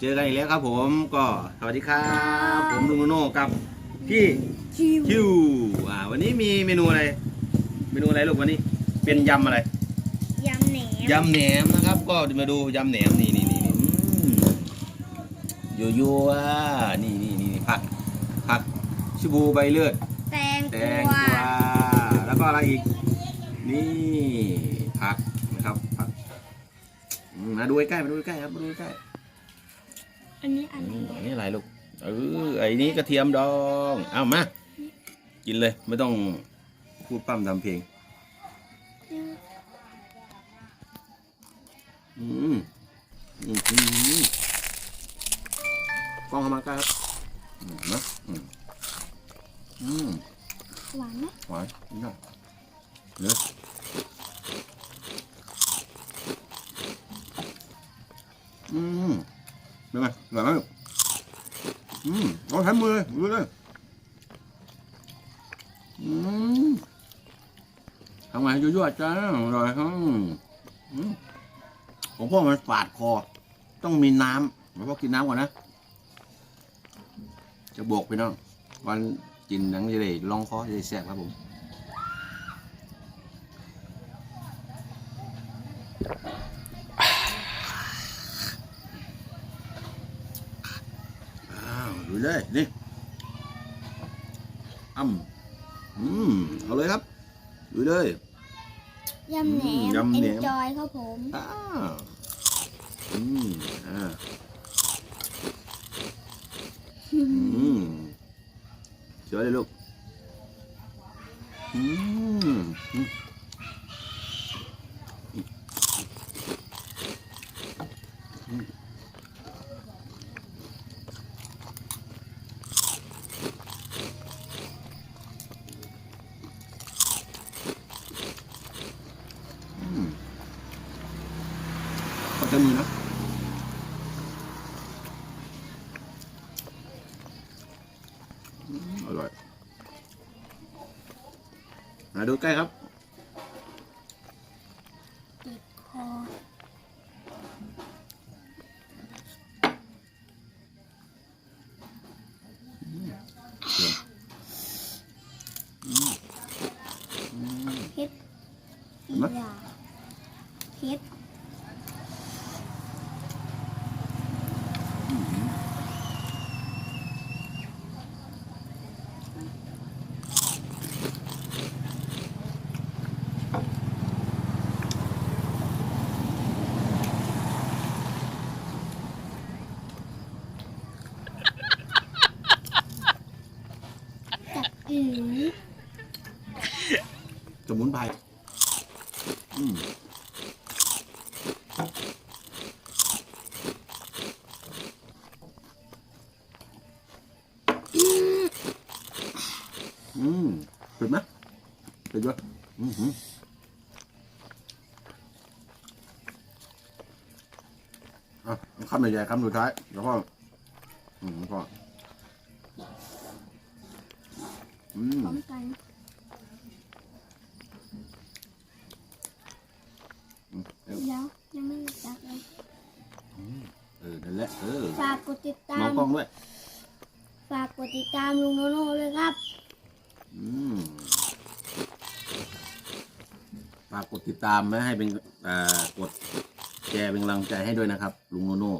เจอกันอีกแล้วครับ ผมก็สวัสดีครับ ผมลุงโนโน่กับพี่ชิวคิวอ่าวันนี้มีเมนูอะไรเมนูอะไรลูกวันนี้ เป็นยำอะไรยำแหนมยำแหนมนะครับ ก็มาดูยำแหนมนี่นี่นี่นี่อืมยัวยัวๆนี่นี่นี่ผักผักชบูใบเลือดแตงแตกงวากวาแล้วก็อะไรอีก นี่ผักนะครับผักอืมมาดูใกล้ๆมาดูใกล้ๆครับมาดูใกล้ๆ อันนี้อะไรอืมอันนี้อะไรลูก เออไอ้นี้กระเทียมดอง เอามา กินเลย ไม่ต้องพูดปั้มทำเพลง อืมอืมอืมกล้องเข้ามาใกล้ครับอืมนะอืมอืมหวานไหมหวานนิดหน่อยเนื้ออืม เป็นไงอร่อยไหมอืมเอาใช้มือเลยมือเลยอืมทำไงยั่วๆจ้าอร่อยครับอืมผมพ่อมันฝาดคอ ต้องมีน้ำผมพ่อกินน้ำก่อนนะ จะบวกไปน้องวันกินหนังจะได้ลองคอจะได้แซ่บครับผม อ้าวดู เลยนี่อ้ำอืมเอาเลยครับดูเลยยำแหนมยำแหนมเอ็นจอยครับผมอ้าวอืมอ่าอืมเชื่อเลยลูกอืม อืมขอจับมือนะ สมุนไพรอืม อืมเผ็ดไหมเผ็ดด้วยอือหืออะคำใหญ่ๆคำสุดท้ายแล้วก็อืมแล้วก็อืมพร้อมกันเออแล้วยังไม่รู้จักเลยเออนั่นแหละเออฝากกดติดตามมองกล้องด้วยฝากกดติดตามลุงโนโน่เลยครับอืม ฝากกดติดตามนะให้เป็นอ่ากดแชร์เป็นกำลังใจให้ด้วยนะครับ ลุงโนโน่